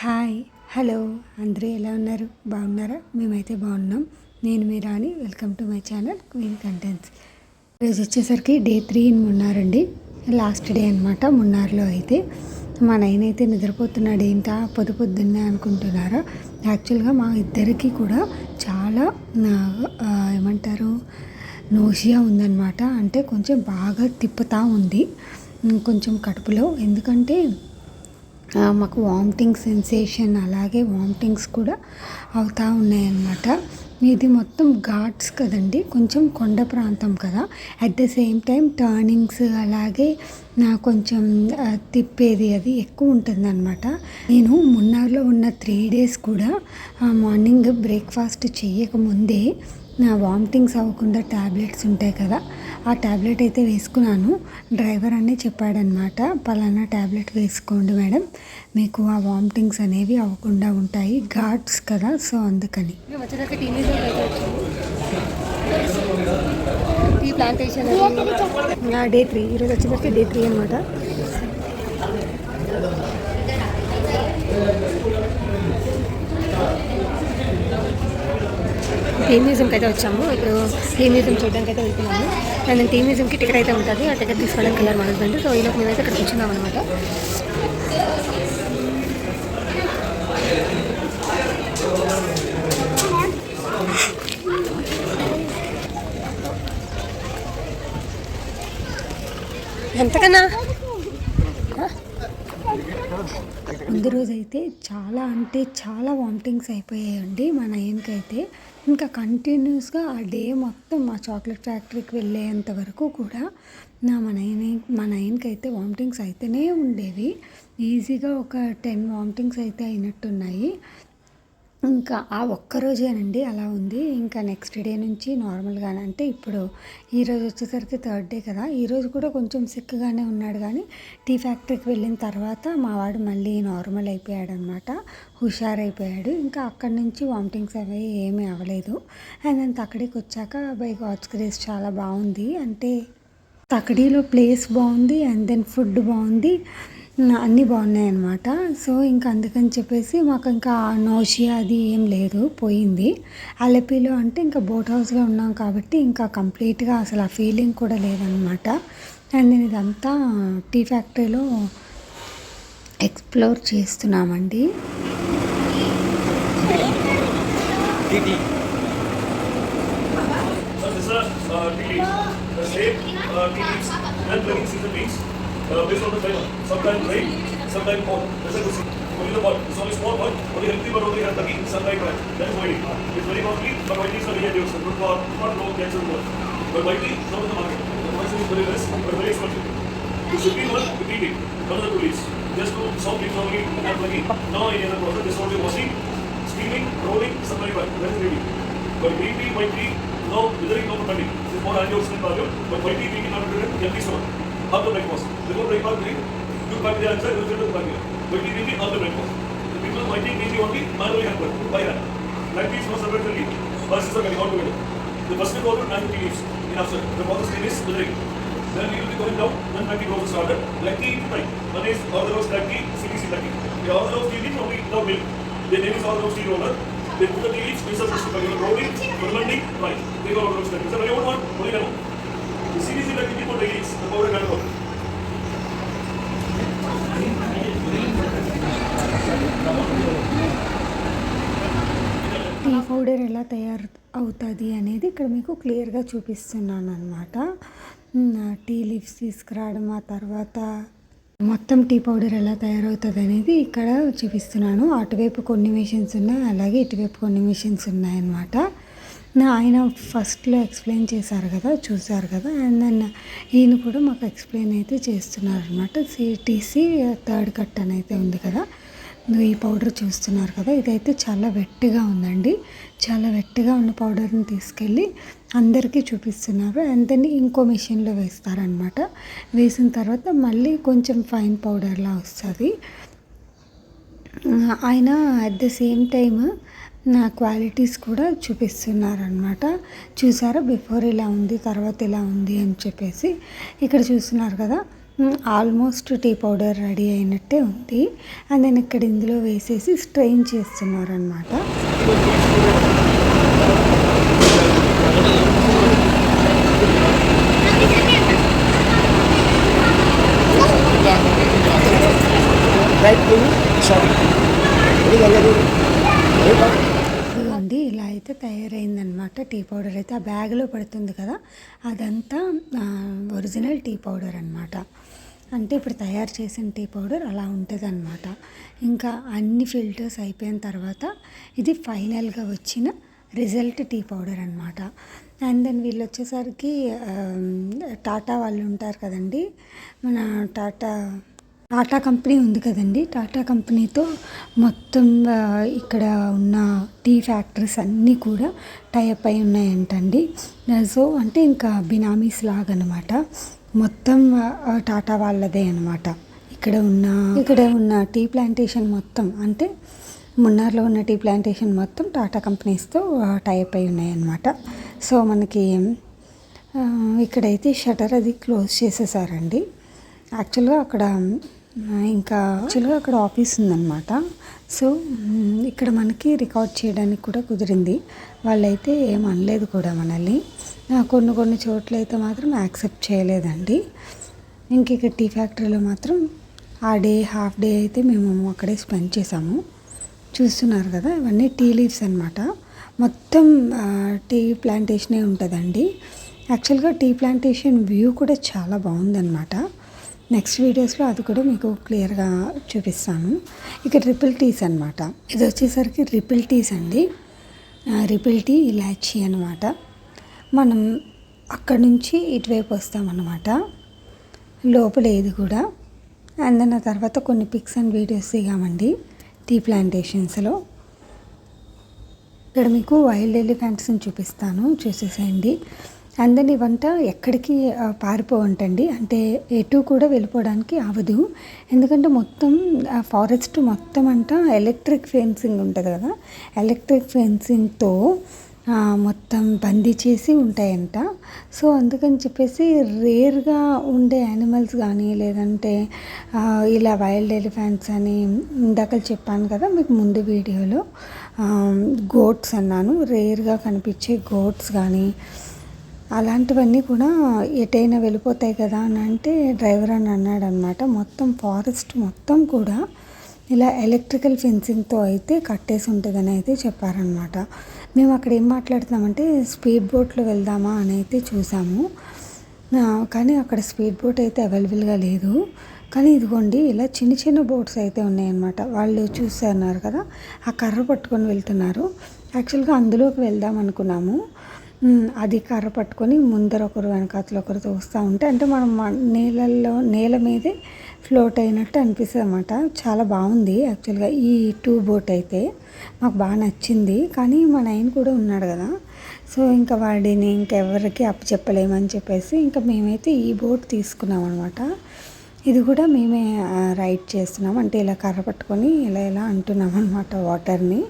Hi hello. అందరూ ఎలా ఉన్నారు? బాగున్నారా? మేమైతే బాగున్నాం. నేను మీ Rani. Welcome to my channel queen contents. ఈరోజు వచ్చేసరికి డే త్రీ ఇన్ మున్నారండి. లాస్ట్ డే అనమాట మున్నార్లో అయితే. మా నైన్ అయితే నిద్రపోతున్నాడు. ఏంటా? పొద్దు పొద్దున్నే అనుకుంటున్నారా? యాక్చువల్గా మా ఇద్దరికి కూడా చాలా ఏమంటారు నోషియా ఉందన్నమాట. అంటే కొంచెం బాగా తిప్పుతా ఉంది. కొంచెం కడుపులో. ఎందుకంటే మాకు వామిటింగ్ సెన్సేషన్ అలాగే వామిటింగ్స్ కూడా అవుతూ ఉన్నాయన్నమాట. ఇది మొత్తం ఘాట్స్ కదండి కొంచెం కొండ ప్రాంతం కదా. At the same time turnings అలాగే నా కొంచెం తిప్పేది అది ఎక్కువ ఉంటుందన్నమాట. నేను మున్నార్లో ఉన్న త్రీ డేస్ కూడా మార్నింగ్ బ్రేక్ఫాస్ట్ చేయకముందే నా వామిటింగ్స్ అవ్వకుండా ట్యాబ్లెట్స్ ఉంటాయి కదా ఆ ట్యాబ్లెట్ అయితే వేసుకున్నాను. డ్రైవర్ అనే చెప్పాడనమాట పలానా ట్యాబ్లెట్ వేసుకోండి మేడం మీకు ఆ వామిటింగ్స్ అనేవి అవ్వకుండా ఉంటాయి ఘాట్స్ కదా సో అందుకని. టీ ప్లాంటేషన్ నా డే త్రీ ఈరోజు వచ్చేసరికి డే త్రీ అనమాట టీ మ్యూజియంకి అయితే వచ్చాము. ఇప్పుడు టీ మ్యూజియం చూడడానికి అయితే వెళ్తున్నాము. అండ్ టీ మ్యూజియంకి టికెట్ అయితే ఉంటుంది. ఆ టికెట్ తీసుకోవడానికి వెళ్ళారు మా హస్బెండ్ సో ఈలోపు మేమైతే ఇక్కడ కూర్చున్నాం అనమాట ఎంతకన్నా? ముందు రోజు అయితే చాలా అంటే చాలా వామిటింగ్స్ అయిపోయాయండి మా నయన్కి అయితే ఇంకా కంటిన్యూస్గా ఆ డే మొత్తం మా చాక్లెట్ ఫ్యాక్టరీకి వెళ్ళేంత వరకు కూడా నా మా నయన్ మా నైన్కి అయితే వామిటింగ్స్ అయితేనే ఉండేవి. ఈజీగా ఒక టెన్ వామిటింగ్స్ అయితే అయినట్టున్నాయి. ఇంకా ఆ ఒక్క రోజేనండి అలా ఉంది. ఇంకా నెక్స్ట్ డే నుంచి నార్మల్గానే అంటే ఇప్పుడు ఈరోజు వచ్చేసరికి థర్డ్ డే కదా. ఈరోజు కూడా కొంచెం సిక్గానే ఉన్నాడు కానీ టీ ఫ్యాక్టరీకి వెళ్ళిన తర్వాత మా వాడు మళ్ళీ నార్మల్ అయిపోయాడు అనమాట హుషారైపోయాడు. ఇంకా అక్కడి నుంచి వామిటింగ్స్ అవి ఏమీ అవ్వలేదు. అండ్ అంత అక్కడికి వచ్చాక బై గాడ్స్ గ్రేస్ చాలా బాగుంది. అంటే తకడీలో ప్లేస్ బాగుంది. అండ్ దెన్ ఫుడ్ బాగుంది. అన్నీ బాగున్నాయి అన్నమాట సో ఇంకా అందుకని చెప్పేసి మాకు ఇంకా నోషియా అది ఏం లేదు పోయింది. అలపిలో అంటే ఇంకా బోట్ హౌస్లో ఉన్నాం కాబట్టి ఇంకా కంప్లీట్గా అసలు ఆ ఫీలింగ్ కూడా లేదనమాట అండ్ నేను ఇదంతా టీ ఫ్యాక్టరీలో ఎక్స్ప్లోర్ చేస్తున్నామండి. So uh, tickets. The same uh, tickets, and uh, based on the weather. Sometimes rain, sometimes fog. That's a good thing. Only the ball. It's only small ball. Only healthy ball only healthy. Sunlight ball. That's why It's very costly, but whitey is the real Good for, good for not low cancer ball. But why is not in the market. The price is very less, but very expensive. The should one repeated. None of the police. Just to solve it normally and plugging. Now in the process, this one is washing, steaming, rolling, sunlight ball. That's ready. But green tea, white tea, no, withering, no protein. This is more antioxidant value, but white tea, green tea, not a it. Healthy stone. after breakfast. Before breakfast, read, you find the answer, you should the find it. But it is after breakfast. The people mighty is only manually handled by hand. Like this was separately. Verses are all together. The first step to 90 leaves in abstract. The process is filtering. Then we will be going down, then 90 to starter, Like the time. One is all order of stacky, series is lucky. The order of the leaves only now built. The name is all order of steel owner. They put the leaves, pieces of the rolling, the road, They go order of stacky. So I don't the road, now. The tea powder ఎలా తయారు అవుతుంది అనేది ఇక్కడ మీకు క్లియర్గా చూపిస్తున్నాను అనమాట tea leaves తీసుకురావడం ఆ తర్వాత మొత్తం టీ పౌడర్ ఎలా తయారవుతుంది అనేది ఇక్కడ చూపిస్తున్నాను. అటువైపు కొన్ని మిషన్స్ ఉన్నాయి అలాగే ఇటువైపు కొన్ని మిషన్స్ ఉన్నాయన్నమాట. ఆయన ఫస్ట్లో ఎక్స్ప్లెయిన్ చేశారు కదా చూశారు కదా అండ్ దెన్ ఈయన కూడా మాకు ఎక్స్ప్లెయిన్ అయితే చేస్తున్నారు అనమాట సిటీసీ థర్డ్ కట్ అని అయితే ఉంది కదా ఈ పౌడర్ చూస్తున్నారు కదా ఇదైతే చాలా వెట్టిగా ఉందండి. చాలా వెట్టిగా ఉన్న పౌడర్ని తీసుకెళ్ళి అందరికీ చూపిస్తున్నారు. అండ్ దెన్ ఇంకో మిషన్లో వేస్తారనమాట వేసిన తర్వాత మళ్ళీ కొంచెం ఫైన్ పౌడర్లా వస్తుంది. ఆయన అట్ ద సేమ్ టైమ్ నా క్వాలిటీస్ కూడా చూపిస్తున్నారనమాట చూసారా? బిఫోర్ ఇలా ఉంది తర్వాత ఇలా ఉంది అని చెప్పేసి. ఇక్కడ చూస్తున్నారు కదా ఆల్మోస్ట్ టీ పౌడర్ రెడీ అయినట్టే ఉంది. అండ్ నేను ఇక్కడ ఇందులో వేసేసి స్ట్రెయిన్ చేస్తున్నారు అనమాట ఇదిగోండి అయితే తయారైందనమాట టీ పౌడర్ అయితే. ఆ బ్యాగ్లో పడుతుంది కదా అదంతా ఒరిజినల్ టీ పౌడర్ అనమాట అంటే ఇప్పుడు తయారు చేసిన టీ పౌడర్ అలా ఉంటుంది అనమాట ఇంకా అన్ని ఫిల్టర్స్ అయిపోయిన తర్వాత ఇది ఫైనల్గా వచ్చిన రిజల్ట్ టీ పౌడర్ అనమాట అండ్ దెన్ వీళ్ళు వచ్చేసరికి టాటా వాళ్ళు ఉంటారు కదండి మన టాటా టాటా కంపెనీ ఉంది కదండి. టాటా కంపెనీతో మొత్తం ఇక్కడ ఉన్న టీ ఫ్యాక్టరీస్ అన్నీ కూడా టైప్ అయి ఉన్నాయంటండి. సో అంటే ఇంకా బినామీస్ లాగా అనమాట మొత్తం టాటా వాళ్ళదే అనమాట. ఇక్కడ ఉన్న ఇక్కడ ఉన్న టీ ప్లాంటేషన్ మొత్తం అంటే మున్నార్లో ఉన్న టీ ప్లాంటేషన్ మొత్తం టాటా కంపెనీస్తో టైప్ అయి ఉన్నాయన్నమాట. సో మనకి ఇక్కడైతే షటర్ అది క్లోజ్ చేసేసారండి. యాక్చువల్గా అక్కడ ఇంకా యాక్చువల్గా అక్కడ ఆఫీస్ ఉందన్నమాట. సో ఇక్కడ మనకి రికార్డ్ చేయడానికి కూడా కుదిరింది. వాళ్ళైతే ఏం అనలేదు కూడా మనల్ని. కొన్ని కొన్ని చోట్ల అయితే మాత్రం యాక్సెప్ట్ చేయలేదండి. ఇంక ఇక్కడ టీ ఫ్యాక్టరీలో మాత్రం ఆ డే హాఫ్ డే అయితే మేము అక్కడే స్పెండ్ చేసాము చూస్తున్నారు కదా ఇవన్నీ టీ లీవ్స్ అనమాట మొత్తం టీ ప్లాంటేషనే ఉంటుందండి. యాక్చువల్గా టీ ప్లాంటేషన్ వ్యూ కూడా చాలా బాగుందన్నమాట. నెక్స్ట్ వీడియోస్లో అది కూడా మీకు క్లియర్గా చూపిస్తాను. ఇక రిపిల్ టీస్ అనమాట ఇది వచ్చేసరికి రిపిల్ టీస్ అండి. రిపిల్ టీ ఇలాచీ అనమాట మనం అక్కడ నుంచి ఇటువైపు వస్తామన్నమాట. లోపల ఇది కూడా. అండ్ దాని తర్వాత కొన్ని పిక్స్ అండ్ వీడియోస్ దిగామండి. టీ ప్లాంటేషన్స్లో ఇక్కడ మీకు వైల్డ్ ఎలిఫెంట్స్ని చూపిస్తాను. చూసేసేయండి. అండ్ దెన్ ఎక్కడికి పారిపోవంటండి. అంటే ఎటు కూడా వెళ్ళిపోవడానికి అవ్వదు ఎందుకంటే మొత్తం ఫారెస్ట్ మొత్తం అంట ఎలక్ట్రిక్ ఫెన్సింగ్ ఉంటుంది కదా. ఎలక్ట్రిక్ ఫెన్సింగ్తో మొత్తం బందీ చేసి ఉంటాయంట. సో అందుకని చెప్పేసి రేర్గా ఉండే యానిమల్స్ కానీ లేదంటే ఇలా వైల్డ్ ఎలిఫెంట్స్ అని ఇందాక చెప్పాను కదా మీకు ముందు వీడియోలో గోట్స్ అన్నాను. రేర్గా కనిపించే గోట్స్ కానీ అలాంటివన్నీ కూడా ఎటైనా వెళ్ళిపోతాయి కదా అని అంటే డ్రైవర్ అని అన్నాడు అనమాట మొత్తం ఫారెస్ట్ మొత్తం కూడా ఇలా ఎలక్ట్రికల్ ఫెన్సింగ్తో అయితే కట్టేసి ఉంటుందని అయితే చెప్పారనమాట. మేము అక్కడ ఏం మాట్లాడుతున్నామంటే స్పీడ్ బోట్లో వెళ్దామా అని అయితే చూసాము. కానీ అక్కడ స్పీడ్ బోట్ అయితే అవైలబుల్గా లేదు. కానీ ఇదిగోండి ఇలా చిన్న చిన్న బోట్స్ అయితే ఉన్నాయన్నమాట. వాళ్ళు చూస్తున్నారు కదా ఆ కర్ర పట్టుకొని వెళ్తున్నారు. యాక్చువల్గా అందులోకి వెళ్దాం అనుకున్నాము. అది కర్ర పట్టుకొని ముందర ఒకరు వెనకాతలు ఒకరు తోస్తూ ఉంటే అంటే మనం మ- నీళ్ళల్లో నేల మీదే ఫ్లోట్ అయినట్టు అనిపిస్తుంది అనమాట చాలా బాగుంది యాక్చువల్గా ఈ టూ బోట్ అయితే మాకు బాగా నచ్చింది. కానీ మా నైన్ కూడా ఉన్నాడు కదా. సో ఇంకా వాడిని ఇంకెవరికి అప్పు చెప్పలేమని చెప్పేసి ఇంకా మేమైతే ఈ బోట్ తీసుకున్నాం అనమాట ఇది కూడా మేమే రైడ్ చేస్తున్నాం. అంటే ఇలా కర్ర పట్టుకొని ఇలా ఇలా అంటున్నాం అనమాట వాటర్ని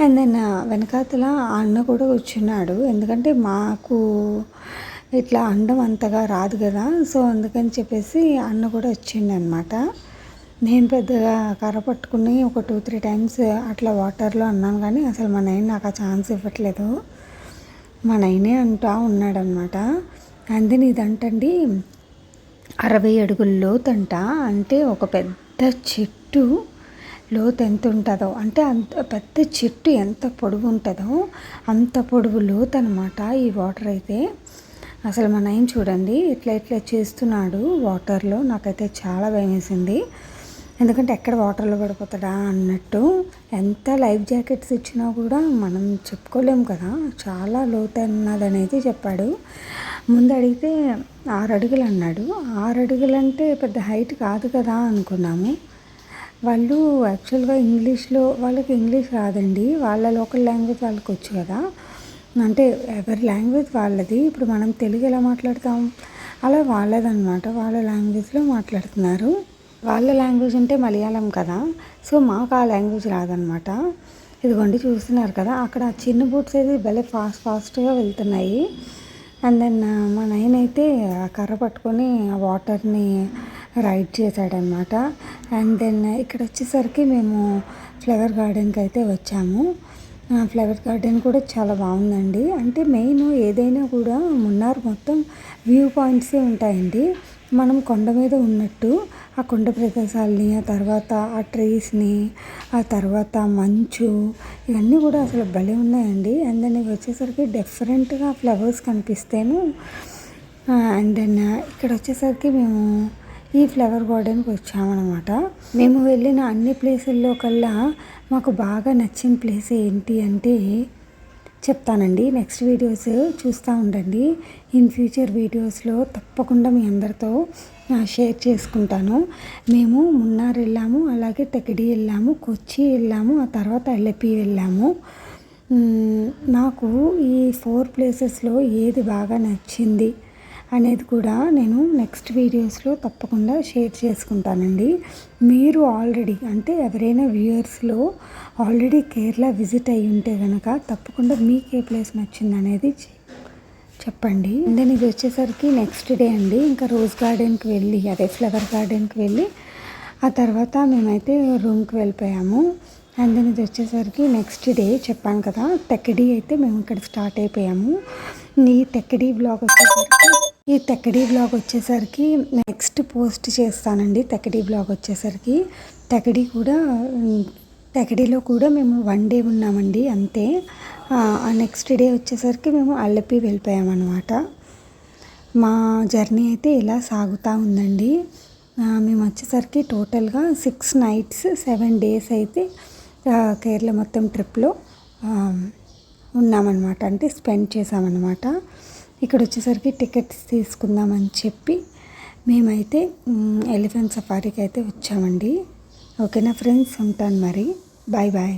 అండ్ దెన్ వెనకాతల ఆ అన్న కూడా కూర్చున్నాడు. ఎందుకంటే మాకు ఇట్లా అండం అంతగా రాదు కదా. సో అందుకని చెప్పేసి అన్న కూడా వచ్చిండు అనమాట నేను పెద్దగా కర్ర పట్టుకుని ఒక టూ త్రీ టైమ్స్ అట్లా వాటర్లో అన్నాను కానీ అసలు మా నైన్ నాకు ఆ ఛాన్స్ ఇవ్వట్లేదు. మా నైనే అంటా ఉన్నాడనమాట. అందుని ఇదంటండి అరవై అడుగుల లోతంట. అంటే ఒక పెద్ద చెట్టు. లోతు ఎంత ఉంటుందో అంటే అంత పెద్ద చెట్టు ఎంత పొడవు ఉంటుందో అంత పొడవు లోతు అనమాట ఈ వాటర్ అయితే. అసలు మా నైన్ చూడండి ఇట్లా ఇట్లా చేస్తున్నాడు వాటర్లో. నాకైతే చాలా భయం వేసింది. ఎందుకంటే ఎక్కడ వాటర్లో పడిపోతాడా అన్నట్టు. ఎంత లైఫ్ జాకెట్స్ ఇచ్చినా కూడా మనం చెప్పుకోలేము కదా. చాలా లోతన్నది అనేది చెప్పాడు. ముందు అడిగితే ఆరు అడుగులు అన్నాడు. ఆరు అడుగులు అంటే పెద్ద హైట్ కాదు కదా అనుకున్నాము. వాళ్ళు యాక్చువల్గా ఇంగ్లీష్లో వాళ్ళకి ఇంగ్లీష్ రాదండి. వాళ్ళ లోకల్ లాంగ్వేజ్ వాళ్ళకి వచ్చు కదా. అంటే ఎవరి లాంగ్వేజ్ వాళ్ళది. ఇప్పుడు మనం తెలుగు ఎలా మాట్లాడతాం? అలా వాళ్ళదనమాట వాళ్ళ లాంగ్వేజ్లో మాట్లాడుతున్నారు. వాళ్ళ లాంగ్వేజ్ అంటే మలయాళం కదా. సో మాకు ఆ లాంగ్వేజ్ రాదనమాట ఇదిగోండి చూస్తున్నారు కదా. అక్కడ చిన్న బోట్స్ అయితే భలే ఫాస్ట్ ఫాస్ట్గా వెళ్తున్నాయి. అండ్ దెన్ మా నైన్ అయితే ఆ కర్ర పట్టుకొని ఆ వాటర్ని రైడ్ చేశాడనమాట అండ్ దెన్ ఇక్కడ వచ్చేసరికి మేము ఫ్లవర్ గార్డెన్కి అయితే వచ్చాము ఫ్లవర్ గార్డెన్ కూడా చాలా బాగుందండి. అంటే మెయిన్ ఏదైనా కూడా మున్నార్ మొత్తం వ్యూ పాయింట్సే ఉంటాయండి. మనం కొండ మీద ఉన్నట్టు ఆ కొండ ప్రదేశాలని ఆ తర్వాత ఆ ట్రీస్ని ఆ తర్వాత మంచు ఇవన్నీ కూడా అసలు భలే ఉన్నాయండి. అండ్ దెన్ వచ్చేసరికి డిఫరెంట్గా ఫ్లవర్స్ కనిపిస్తేను. అండ్ దెన్ ఇక్కడ వచ్చేసరికి మేము ఈ ఫ్లవర్ గార్డెన్కి వచ్చామన్నమాట. మేము వెళ్ళిన అన్ని ప్లేసుల్లో కల్లా మాకు బాగా నచ్చిన ప్లేస్ ఏంటి అంటే చెప్తానండి. నెక్స్ట్ వీడియోస్ చూస్తూ ఉండండి. ఇన్ ఫ్యూచర్ వీడియోస్లో తప్పకుండా మీ అందరితో షేర్ చేసుకుంటాను. మేము మున్నార్ వెళ్ళాము అలాగే తెగడి వెళ్ళాము కొచ్చి వెళ్ళాము ఆ తర్వాత అల్లెపి వెళ్ళాము. నాకు ఈ ఫోర్ ప్లేసెస్లో ఏది బాగా నచ్చింది? అనేది కూడా నేను నెక్స్ట్ వీడియోస్లో తప్పకుండా షేర్ చేసుకుంటానండి. మీరు ఆల్రెడీ అంటే ఎవరైనా వ్యూయర్స్లో ఆల్రెడీ కేరళ విజిట్ అయి ఉంటే కనుక తప్పకుండా మీకు ఏ ప్లేస్ నచ్చింది అనేది చె- చెప్పండి. దెన్ ఇది వచ్చేసరికి నెక్స్ట్ డే అండి. ఇంకా రోజ్ గార్డెన్కి వెళ్ళి అదే ఫ్లవర్ గార్డెన్కి వెళ్ళి ఆ తర్వాత మేమైతే రూమ్కి వెళ్ళిపోయాము. అండ్ దెన్ ఇది వచ్చేసరికి నెక్స్ట్ డే చెప్పాను కదా తెక్కడి అయితే మేము ఇక్కడ స్టార్ట్ అయిపోయాము. ఈ తెక్కడి బ్లాగ్ వచ్చేసరికి ఈ తెక్కడి బ్లాగ్ వచ్చేసరికి నెక్స్ట్ పోస్ట్ చేస్తానండి. తెకడీ బ్లాగ్ వచ్చేసరికి తెక్కడి కూడా తెకడీలో తెకడిలో కూడా మేము వన్ డే ఉన్నామండి అంతే. ఆ నెక్స్ట్ డే వచ్చేసరికి మేము అల్లపి వెళ్ళిపోయామన్నమాట. మా జర్నీ అయితే ఇలా సాగుతూ ఉందండి. మేము వచ్చేసరికి టోటల్గా సిక్స్ నైట్స్ సెవెన్ డేస్ అయితే కేరళ మొత్తం ట్రిప్లో ఉన్నామన్నమాట. అంటే స్పెండ్ చేసామన్నమాట ఇక్కడ వచ్చేసరికి టికెట్స్ తీసుకుందామని చెప్పి మేమైతే ఎలిఫెంట్ సఫారీకి అయితే వచ్చామండి. ఓకేనా ఫ్రెండ్స్? ఉంటాను మరి. Bye bye.